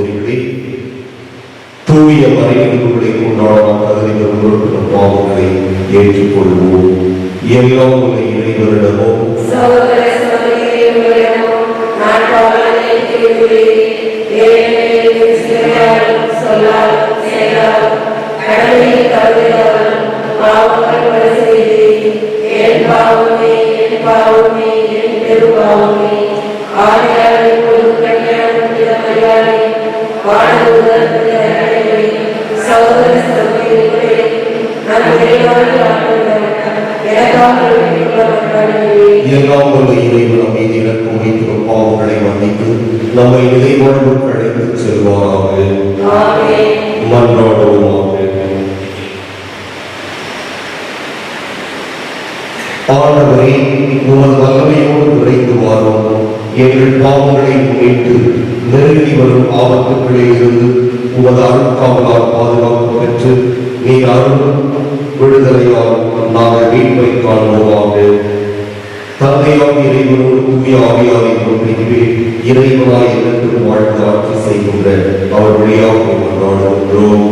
சகோதரிகளே தூய மறைவிற்குள்ளே உண்டான பதினைந்து முழுவதும் பாவங்களை ஏற்றுக்கொள்வோம். எல்லாம் உள்ள இறைவரிடமோ என் பாவமே என் பெருபாவமே ஆதியாரின் எல்லாம் வல்ல இறைவன் அமைதி இறக்கும் வைத்திரும் பாவங்களை மன்னித்து நம்மை நிலைவாழ்வு அழைத்து செல்வாராக மன்றாடுவோமாக ஆண்டவரே உமது வல்லமையோடு விரைந்து வாரும். எங்கள் பாவங்களை முன்னிட்டு நெருங்கி வரும் ஆபத்துக்களே இருந்து உமது அழுக்காவலால் பாதுகாப்பு பெற்று நீ அருளும் விடுதலையால் நாங்கள் மீட்பை காண்போமாக. தந்தையாம் இறைவனோடு தூய ஆவியாரை ஒன்றியவே இறைவனாய் இருந்து வாழ்ந்து ஆட்சி செய்கின்ற அவர் வழியாக கொண்டாடுகின்றோம்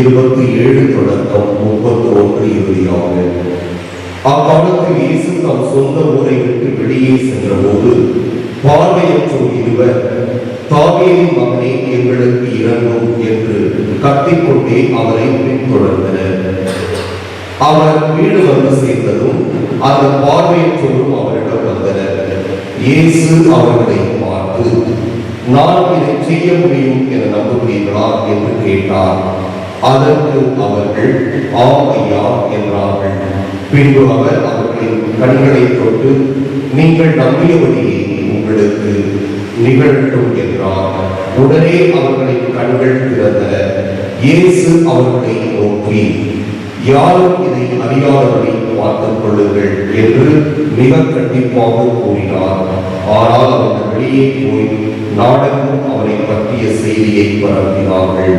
இருபத்தி ஏழு தொடக்கம் முப்பத்தி ஒன்று இறுதியாக அக்காலத்தில் இயேசு தம் சொந்த ஊரை விட்டு வெளியே சென்றபோது பார்வையற்றோர் இருவர் தாவியின் மகனே எங்களுக்கு இறங்கும் என்று கத்திக்கொண்டே அவரை பின்தொடர்ந்தனர். அவர் வீடு வந்து சேர்ந்ததும் அந்த பார்வையற்றோரும் அவரிடம் வந்தனர். இயேசு அவர்களை பார்த்து நான் இதை செய்ய முடியும் என நம்புகிறீர்களா? என்று கேட்டார். அதற்கு அவர்கள் ஆமையா என்றார்கள். பின்பு அவர் அவர்களின் கண்களை தொட்டு நீங்கள் நம்பியபடியே உங்களுக்கு நிகழட்டும் என்றார். உடனே அவர்களின் கண்கள் திறந்தன இயேசு அவர்களை நோக்கி யாரும் இதை அறியாதபடி பார்த்துக் கொள்ளுங்கள் என்று மிக கண்டிப்பாக கூறினார். ஆனால் அவர்கள் வெளியே போய் நாடகம் அவரை பற்றிய செய்தியை பரப்பினார்கள்.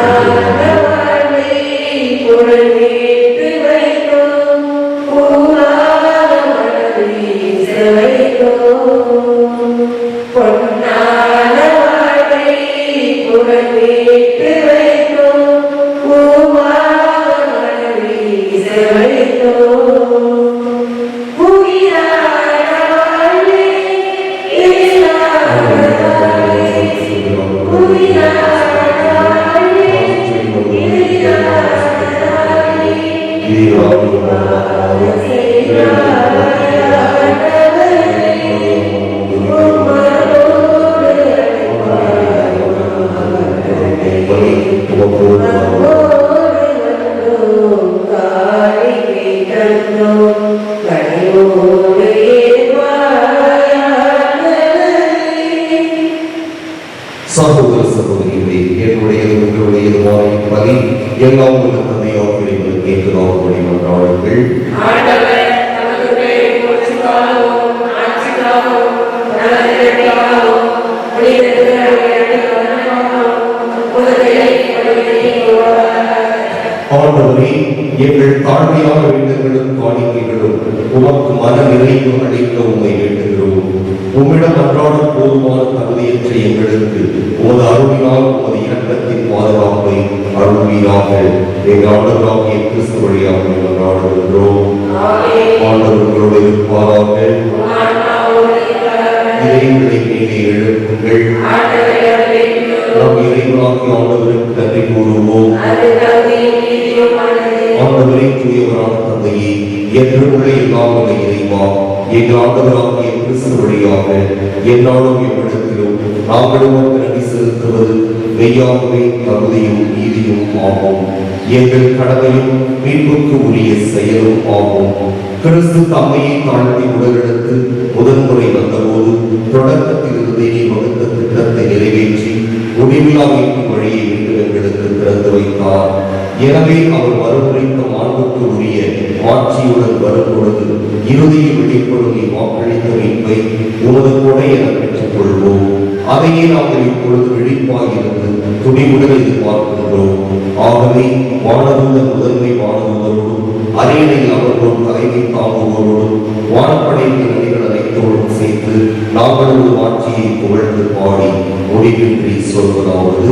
முதலிலே ஆண்டவரே எங்கள் தாழ்மையான வேண்டுகளும் காணிக்கைகளும் உமக்கு மன நிறைவு அளிக்க உண்மை வேண்டுகிறோம். உம்மிடம் அன்றாட போதுமான தகுதியற்ற எங்களுக்கு உமது அருளினால் உமது இரக்கத்தின் பாதுகாப்பை அருள்வீராக எங்கள் ஆண்டவராகிய கிறிஸ்து வழியாக அன்றாடுகின்றோம் ஆண்டவர்களோடு இருப்பாராக. இறைவனை மேலே எழுப்புங்கள். நம் இறைவனாகிய ஆண்டவருக்கு நன்றி கூறுவோம். ஆண்டவரே தூயவரான தந்தையே என்றுள்ள எல்லாமுள்ள இறைவா. எங்கள் ஆண்டவராகிய கிறிஸ்து வழியாக என்னாலும் எவ்விடத்திலும் நாங்களும் நன்றி செலுத்துவது மெய்யாகவே தகுதியும் நீதியும் ஆகும் எங்கள் கடமையும் மீட்புக்கு உரிய செயலும் ஆகும் கிறிஸ்து தம்மையை தாழ்த்தி உடலெடுத்து முதன்முறை வந்தபோது தொடக்கத்தில் இருந்தே வகுத்த திட்டத்தை நிறைவேற்றி முடிவிலா மீட்பு வழியை மீண்டும் எங்களுக்கு திறந்து வைத்தார். எனவே அவர் மறுமுறைத்த மாண்புக்கு உரிய ஆட்சியுடன் வரும் பொழுது இறுதியில் வெளிப்படும் வாக்களித்த மீட்பை உமது கூட என பெற்றுக் கொள்வோம் அதையே நாங்கள் இப்பொழுது விழிப்பாகிறது. துணிவுடன் எதிர்பார்க்கின்றோம். ஆகவே வானதூத முதன்மை வானவர்களோடும் அரியணையில் அமர்வோம் தலைமை தாங்குவோரோடும் வானப்படையின் அணிகள் அனைத்தோடும் சேர்த்து நாங்கள் ஒரு ஆட்சியை புகழ்ந்து பாடி முடிவின்றி சொல்வதாவது.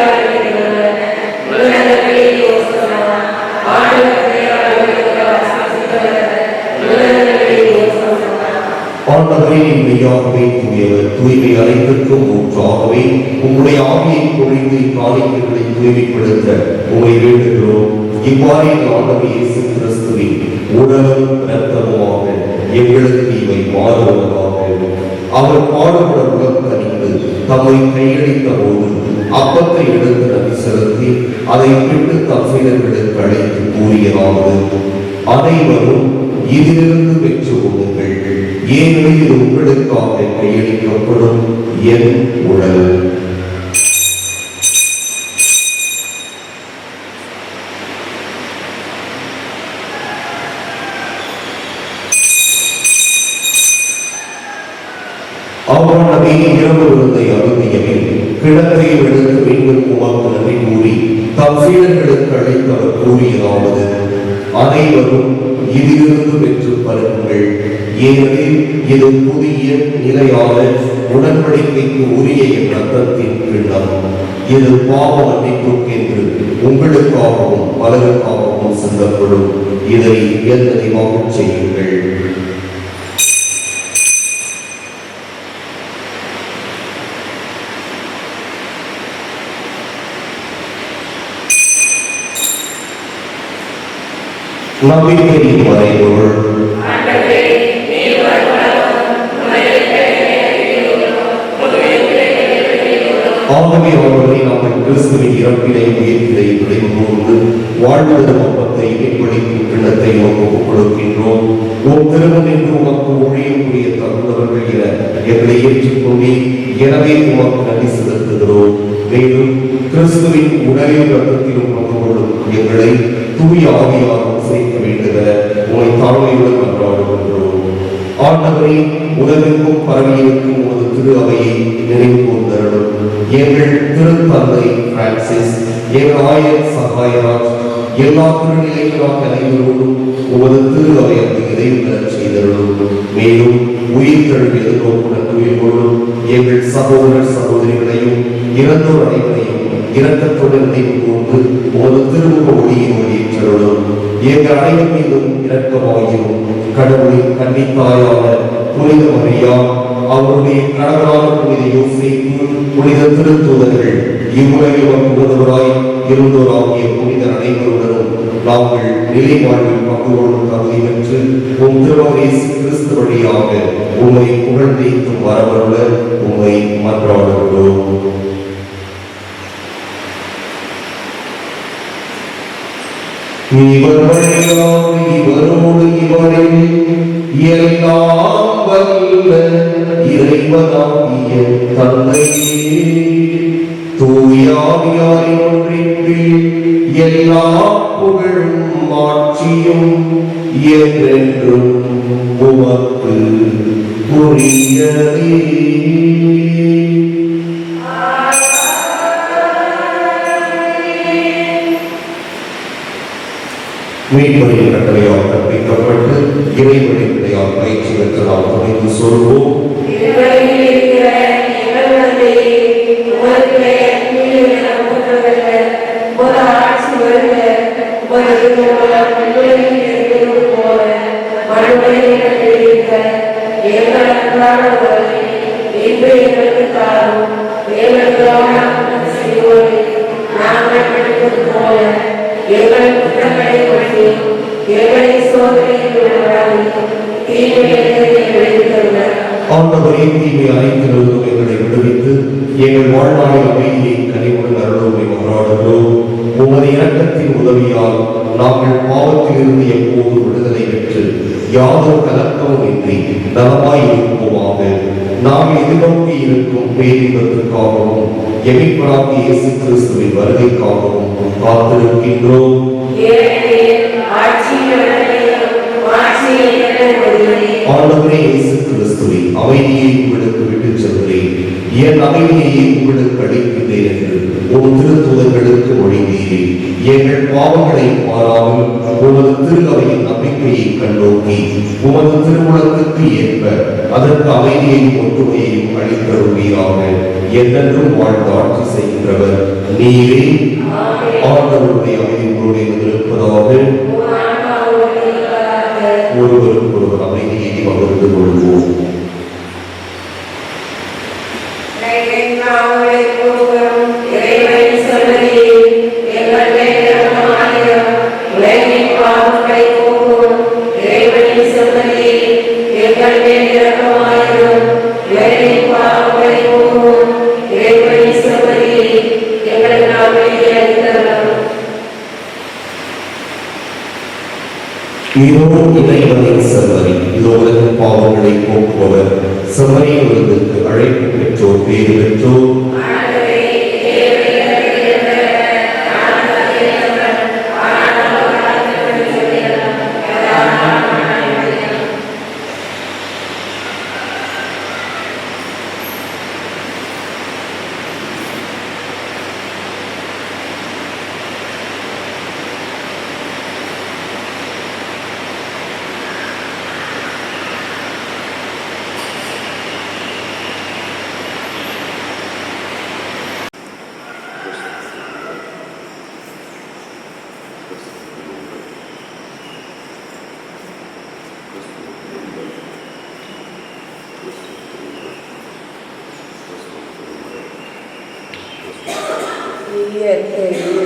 Thank you. ஆண்டவரே நீங்கள் மெய்யாகவே தூயவர் தூய்மை அனைத்திற்கும் ஊற்றாகவே உங்களுடைய ஆவியை பொழிந்து காணிக்கைகளை தூய்மைப்படுத்த உங்களை வேண்டுகிறோம் இவ்வாறே எங்கள் ஆண்டவர் இயேசு கிறிஸ்துவின் உடலும் இரத்தமுமாக எங்களுக்கு இவை மாறுவதாக அவர் பாடுபட உடல் கனிந்து தம்மை கையளித்த போது அப்பத்தை எடுத்து நம்பி செலுத்தி அதை விட்டு தம் சீடர்களுக்கு அழைத்து கூறியதாவது அனைவரும் இதிலிருந்து ஏனெனில் உங்களுக்காக கையளிக்கப்படும்? என் உடல். அவ்வாண்டமே இரவு விருந்தை அருந்தியபின் கிழக்கையும் எடுத்து மீண்டும் நன்றி கூறி தம் சீடர்களுக்கு அழைத்தவர் கூறியதாவது அனைவரும் இதிலிருந்து பெற்று பருகுங்கள் ஏனெனில் இது புதிய நிலையான உடன்படிக்கைக்கு உரிய என் ரத்தத்தின் கிண்ணம். இது பாவ மன்னிப்புக்கென்று உங்களுக்காகவும் பலருக்காகவும் சிந்தப்படும் இதை என் செய்யுங்கள்? நம்பிக்கையின் மறைபொருள். ஆகவே அவர்களை நாங்கள் கிறிஸ்துவின் இறப்பினை உயிர்ப்பினை நினைவு வாழ்வது நோக்கத்தை அப்பத்தை மீன்படிக்கும் கிண்ணத்தை உமக்கு கொடுக்கின்றோம். உன் திருமண் என்று உமக்கு ஒழியக்கூடிய தகுந்தவர்கள் என எங்களை ஏற்றுக்கொண்டே எனவே உமக்கு நன்றி செலுத்துகிறோம். மேலும் கிறிஸ்துவின் உடலில் ரத்தத்திலும் பங்கு கொள்ளும் எங்களை தூய ஆவியாரும் சேர்க்க வேண்டுகிற உங்களை தாழ்மையுடன் கொண்டாடுகின்றோம் ஆண்டவரை உலகிற்கும் பரவியிருக்கும் உமது திரு அவையை நினைவு கூர்ந்தருளும். எங்கள் திருத்தந்தை பிரான்சிஸ் எங்கள் ஆயர் சகாயராஜ் எல்லா திருநிலைகளாக அனைவரோடும் உமது திரு அவையத்தை இதைவு பெறச் செய்தருளும். மேலும் உயிர் தழுவி எதிர்நோக்குடன் உயிர் எங்கள் சகோதரர் சகோதரிகளையும் இறந்தோர் அனைவரையும் இரக்கத்துடன் நினைவு கூர்ந்து உமது திருமுக ஒளியை ஒளியேற்றருளும் எங்கள் அனைவர் மீதும் இரக்கமாயும் கடவுளின் கன்னித்தாயான புனித மரியா அவருடைய கணவரான புனித யோசேப்பு புனித திருத்தூதர்கள் இவ்வுலகில் வந்துவராய் இருந்தோராகிய புனித அனைவருடனும் நாங்கள் நிலை வாழ்வில் பங்கு கொள்ளும் தகுதி பெற்று உம் திருமகேசு கிறிஸ்து வழியாக உம்மை புகழ்ந்தேத்தும் வரவருள உம்மை மன்றாடுகிறோம். இவர் வழியாக இவரோடு இவரில் எல்லாம் இறைவனாகிய தந்தையே தூயாவியாரின் ஒன்றின்றில் எல்லா புகழும் ஆட்சியும் என்றென்றும் உமக்கு புரியதே மீன்படியின் கட்டளையால் கற்பிக்கப்பட்டு இறைவழி விடையால் பயிற்சி பெற்றதால் நாம் துணைந்து சொல்வோம். எங்களை சோதனையில் விடாதீரும். எங்களை ஆண்டவரே தீமை அனைத்திலிருந்தும் எங்களை விடுவித்து எங்கள் வாழ்நாளில் அமைதியை கனிவுடன் அருளுமை மாறாடுகிறோம் உமது இரக்கத்தின் உதவியால் நாங்கள் பாவத்திலிருந்து எப்போது விடுதலை பெற்று யாதொரு கலக்கமும் இன்றி நலமாய் இருப்போமாக. நாங்கள் எதிர்நோக்கி இருக்கும் பேரின்பத்திற்காகவும் எமிப்பராகி இயேசு கிறிஸ்துவின் வருகைக்காகவும் காத்திருக்கின்றோம். ஏனெனில் ஆட்சியும் ஆண்டவரே இயேசு கிறிஸ்துவே அமைதியை உங்களுக்கு விட்டுச் செல்கிறேன் என் அமைதியை உங்களுக்கு அளிக்கின்றேன் என்று உம் திருத்துதர்களுக்கு மொழிந்தீரே எங்கள் பாவங்களை மாறாமல் உமது திருநவையின் நம்பிக்கையை கண்டோக்கி உமது திருமுழத்துக்கு ஏற்ப அதற்கு அமைதியையும் ஒற்றுமையையும் அளித்தருள்வீராக என்றென்றும் வாழ்ந்து ஆட்சி செய்கின்றவர் நீரே. ஆண்டவருடைய அமைதி உங்களுடைய இருப்பதாக இருப்பதாக. ஒருவருக்கு ஒருவர் அமைதியை பகிர்ந்து கொள்வோம் இறைவனின் சன்னதியில் பாவங்களை போக்குபவர் சமய விருந்துக்கு அழைப்பு பெற்றோர் பேறு பெற்றோர் eh,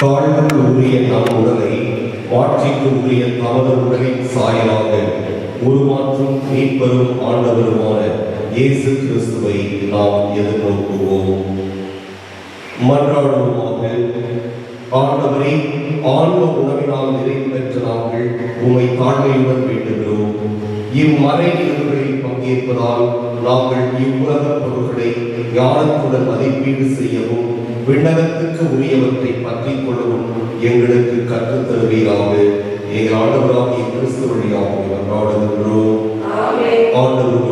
தாழ்வுக்கு உரிய நம் உடலை வாட்சிக்கு உரிய தமது உடலின் சாயலாக உருமாற்றும் மீட்பெரும் ஆண்டவருமான இயேசு கிறிஸ்துவை நாம் எதிர்நோக்குவோம். மன்றாடுவோமாக ஆண்டவரை ஆன்ம உணவினால் நிறைவு பெற்ற நாங்கள் உம்மை தாழ்மையுடன் வேண்டுகிறோம். இம்மறை நிகழ்வுகளில் பங்கேற்பதால் நாங்கள் இவ்வுலக பொருட்களை ஞானத்துடன் மதிப்பீடு செய்யவும் விண்ணகத்துக்கு உரியவற்றை பற்றிக் கொள்ளவும் எங்களுக்கு கற்றுத் தருவீராக. எங்கள் ஆண்டவராகிய கிறிஸ்து வழியாக மன்றாடுகின்றோம் ஆமென். ஆண்டவர்